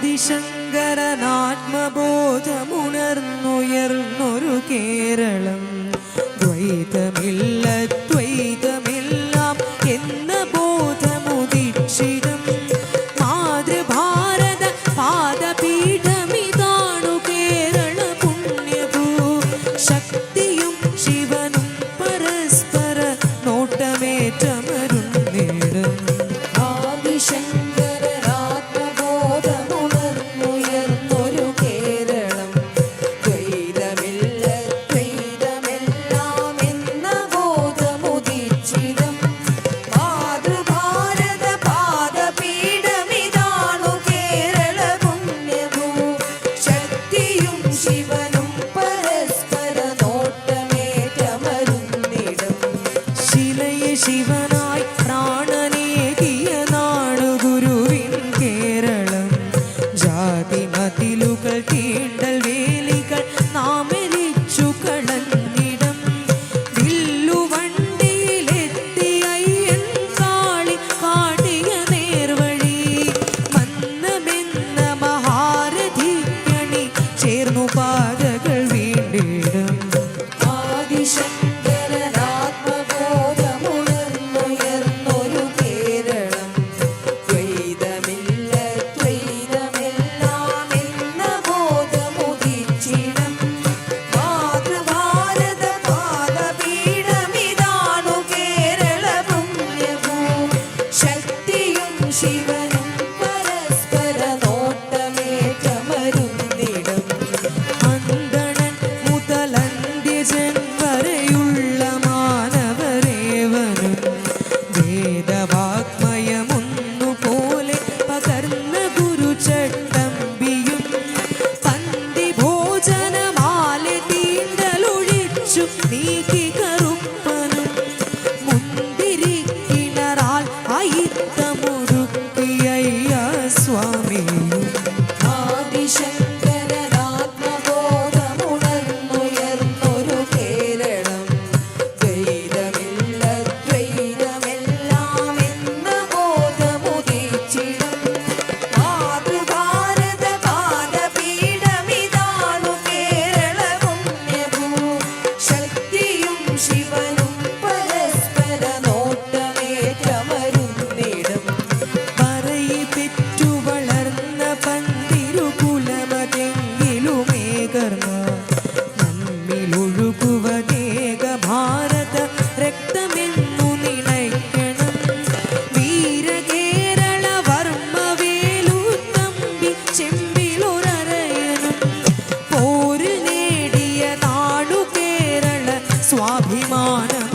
ആദിശങ്കരനാത്മബോധമുണർന്നുയർന്നൊരു കേരളം. ദ്വൈതമില്ലത്വ വാഗ്മയമൊന്നുപോലെ പകർന്ന ഗുരുചട്ടമ്പിയും പന്തി ഭോജനമാല തീണ്ടലൊഴിച്ചു നീക്കി സ്വാഭിമാനം.